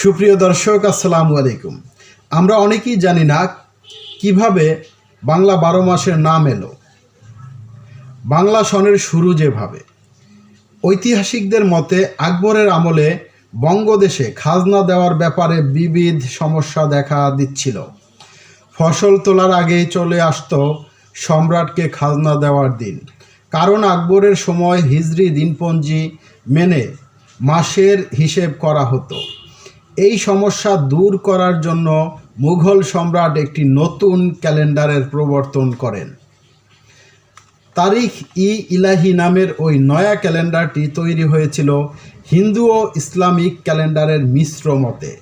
সুপ্রিয় দর্শক, আসসালামু আলাইকুম। আমরা অনেকেই জানি না কীভাবে বাংলা বারো মাসের নাম এলো। বাংলা সনের শুরু যেভাবে। ঐতিহাসিকদের মতে আকবরের আমলে বঙ্গদেশে খাজনা দেওয়ার ব্যাপারে বিবিধ সমস্যা দেখা দিচ্ছিল। ফসল তোলার আগেই চলে আসতো সম্রাটকে খাজনা দেওয়ার দিন। কারণ আকবরের সময় হিজরি দিনপঞ্জি মেনে মাসের হিসেব করা হতো। এই সমস্যা দূর করার জন্য মুঘল সম্রাট একটি নতুন ক্যালেন্ডারের প্রবর্তন করেন। তারিখ ই ইলাহি নামের ওই নয়া ক্যালেন্ডারটি তৈরি হয়েছিল হিন্দু ও ইসলামিক ক্যালেন্ডারের মিশ্র মতে।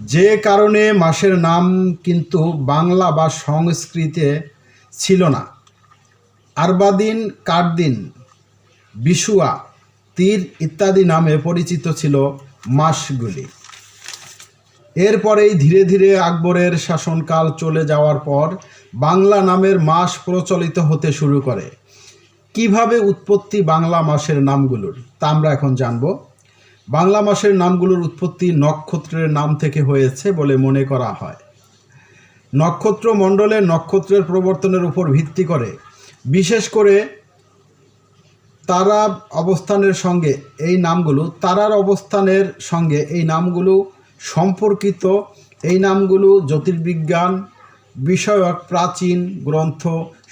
যে কারণে মাসের নাম কিন্তু বাংলা বা সংস্কৃতে ছিল না। আরবাদিন, কারদিন, বিশুয়া তীর ইত্যাদি নামে পরিচিত ছিল মাসগুলি। এরপরেই ধীরে ধীরে আকবরের শাসনকাল চলে যাওয়ার পর বাংলা নামের মাস প্রচলিত হতে শুরু করে। কীভাবে উৎপত্তি বাংলা মাসের নামগুলোর, তা আমরা এখন জানব। বাংলা মাসের নামগুলোর উৎপত্তি নক্ষত্রের নাম থেকে হয়েছে বলে মনে করা হয়। নক্ষত্র মণ্ডলে নক্ষত্রের প্রবর্তনের উপর ভিত্তি করে, বিশেষ করে তারা অবস্থানের সঙ্গে এই নামগুলো, তারার অবস্থানের সঙ্গে এই নামগুলো সম্পর্কিত। এই নামগুলো জ্যোতির্বিজ্ঞান, বিষয়ক প্রাচীন গ্রন্থ,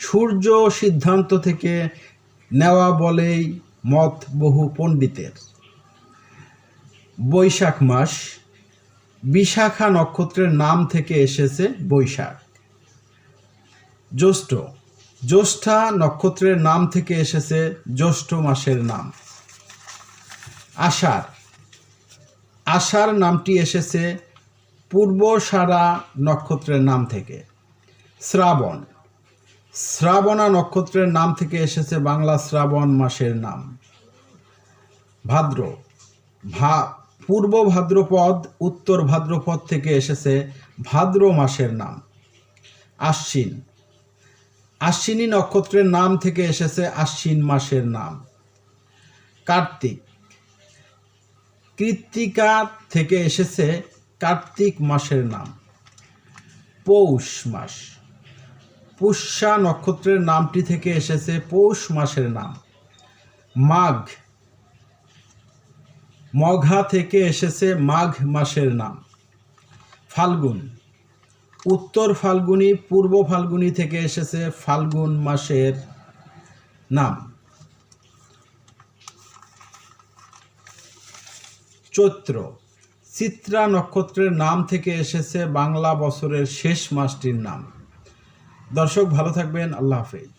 সূর্য সিদ্ধান্ত থেকে নেওয়া বলেই মত বহু পণ্ডিতের। বৈশাখ মাস, বিশাখা নক্ষত্রের নাম থেকে এসেছে বৈশাখ। জ্যৈষ্ঠ জ্যৈষ্ঠা নক্ষত্রের নাম থেকে এসেছে জ্যৈষ্ঠ মাসের নাম। আষাঢ়। আষাঢ় নামটি এসেছে পূর্ব সারা নক্ষত্রের নাম থেকে। শ্রাবণ। শ্রাবণা নক্ষত্রের নাম থেকে এসেছে বাংলা শ্রাবণ মাসের নাম। ভাদ্র। ভা, পূর্ব ভাদ্রপদ, উত্তর ভাদ্রপদ থেকে এসেছে ভাদ্র মাসের নাম। আশ্বিন। আশ্বিনী নক্ষত্রের নাম থেকে এসেছে আশ্বিন মাসের নাম। কার্তিক। কৃত্তিকা থেকে এসেছে কার্তিক মাসের নাম। পৌষ মাস। পুষ্যা নক্ষত্রের নামটি থেকে এসেছে পৌষ মাসের নাম। মাঘ। মঘা থেকে এসেছে মাঘ মাসের নাম। ফাল্গুন। উত্তর ফাল্গুনি, পূর্ব ফাল্গুনি থেকে এসেছে ফাল্গুন মাসের নাম। চৈত্র, চিত্রা নক্ষত্রের নাম থেকে এসেছে বাংলা বছরের শেষ মাসটির নাম। দর্শক, ভালো থাকবেন, আল্লাহ হাফেজ।